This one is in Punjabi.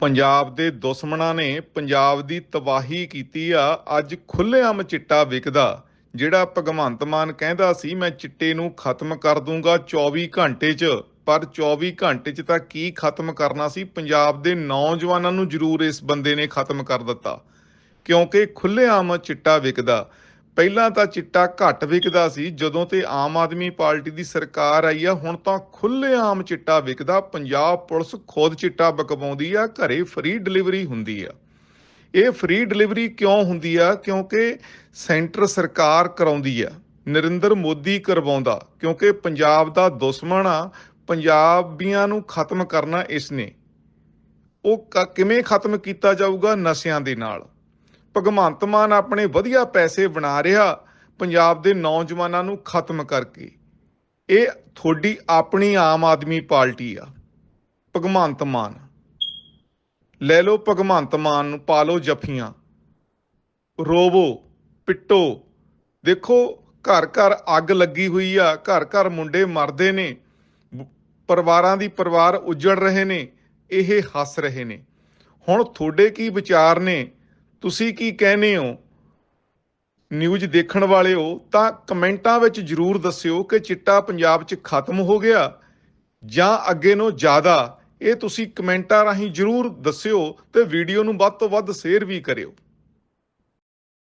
ਪੰਜਾਬ ਦੇ ਦੁਸ਼ਮਣਾਂ ਨੇ ਪੰਜਾਬ ਦੀ ਤਬਾਹੀ ਕੀਤੀ ਆ। ਅੱਜ ਖੁੱਲ੍ਹੇਆਮ ਚਿੱਟਾ ਵਿਕਦਾ। ਜਿਹੜਾ ਭਗਵੰਤ ਮਾਨ ਕਹਿੰਦਾ ਸੀ, ਮੈਂ ਚਿੱਟੇ ਨੂੰ ਖਤਮ ਕਰ ਦੂੰਗਾ 24 ਘੰਟੇ 'ਚ। ਪਰ 24 ਘੰਟੇ 'ਚ ਤਾਂ ਕੀ ਖਤਮ ਕਰਨਾ ਸੀ? ਪੰਜਾਬ ਦੇ ਨੌਜਵਾਨਾਂ ਨੂੰ ਜ਼ਰੂਰ ਇਸ ਬੰਦੇ ਨੇ ਖਤਮ ਕਰ ਦਿੱਤਾ। ਕਿਉਂਕਿ ਖੁੱਲ੍ਹੇਆਮ ਚਿੱਟਾ ਵਿਕਦਾ। ਪਹਿਲਾਂ ਤਾਂ ਚਿੱਟਾ ਘੱਟ ਵਿਕਦਾ ਸੀ, ਜਦੋਂ ਤੇ ਆਮ ਆਦਮੀ ਪਾਰਟੀ ਦੀ ਸਰਕਾਰ ਆਈ ਆ, ਹੁਣ ਤਾਂ ਖੁੱਲ੍ਹੇਆਮ ਚਿੱਟਾ ਵਿਕਦਾ, ਪੰਜਾਬ ਪੁਲਿਸ ਖੁਦ ਚਿੱਟਾ ਬਕਵਾਉਂਦੀ ਆ, ਘਰੇ ਫ੍ਰੀ ਡਿਲੀਵਰੀ ਹੁੰਦੀ ਆ। ਇਹ ਫ੍ਰੀ ਡਿਲੀਵਰੀ ਕਿਉਂ ਹੁੰਦੀ ਆ? ਕਿਉਂਕਿ ਸੈਂਟਰ ਸਰਕਾਰ ਕਰਾਉਂਦੀ ਆ, ਨਰਿੰਦਰ ਮੋਦੀ ਕਰਵਾਉਂਦਾ, ਕਿਉਂਕਿ ਪੰਜਾਬ ਦਾ ਦੁਸ਼ਮਣ ਆ, ਪੰਜਾਬੀਆਂ ਨੂੰ ਖਤਮ ਕਰਨਾ ਇਸ ਨੇ ਉਹ ਕ- ਕਿਵੇਂ ਖਤਮ ਕੀਤਾ ਜਾਊਗਾ ਨਸ਼ਿਆਂ ਦੇ ਨਾਲ? ਭਗਵੰਤ ਮਾਨ ਆਪਣੇ ਵਧੀਆ ਪੈਸੇ ਬਣਾ ਰਿਹਾ, ਪੰਜਾਬ ਦੇ ਨੌਜਵਾਨਾਂ ਨੂੰ ਖਤਮ ਕਰਕੇ। ਇਹ ਤੁਹਾਡੀ ਆਪਣੀ ਆਮ ਆਦਮੀ ਪਾਰਟੀ ਆ, ਭਗਵੰਤ ਮਾਨ। ਲੈ ਲਓ ਭਗਵੰਤ ਮਾਨ ਨੂੰ, ਪਾ ਲਓ ਜੱਫੀਆਂ। ਰੋਵੋ, ਪਿੱਟੋ। ਦੇਖੋ ਘਰ ਘਰ ਅੱਗ ਲੱਗੀ ਹੋਈ ਆ ਘਰ ਘਰ ਮੁੰਡੇ ਮਰਦੇ ਨੇ, ਪਰਿਵਾਰਾਂ ਦੀ ਪਰਿਵਾਰ ਉਜੜ ਰਹੇ ਨੇ, ਇਹ ਹੱਸ ਰਹੇ ਨੇ। ਹੁਣ ਤੁਹਾਡੇ ਕੀ ਵਿਚਾਰ ਨੇ? ਤੁਸੀਂ ਕੀ ਕਹਿੰਦੇ ਹੋ? ਨਿਊਜ਼ ਦੇਖਣ ਵਾਲੇ ਹੋ, ਤਾਂ ਕਮੈਂਟਾਂ ਵਿੱਚ ਜਰੂਰ ਦੱਸਿਓ ਕਿ ਚਿੱਟਾ ਪੰਜਾਬ 'ਚ ਖਤਮ ਹੋ ਗਿਆ ਜਾਂ ਅੱਗੇ ਨੂੰ ਜ਼ਿਆਦਾ। ਇਹ ਤੁਸੀਂ ਕਮੈਂਟਾਂ ਰਾਹੀਂ ਜਰੂਰ ਦੱਸਿਓ ਤੇ ਵੀਡੀਓ ਨੂੰ ਵੱਧ ਤੋਂ ਵੱਧ ਸ਼ੇਅਰ ਵੀ ਕਰਿਓ।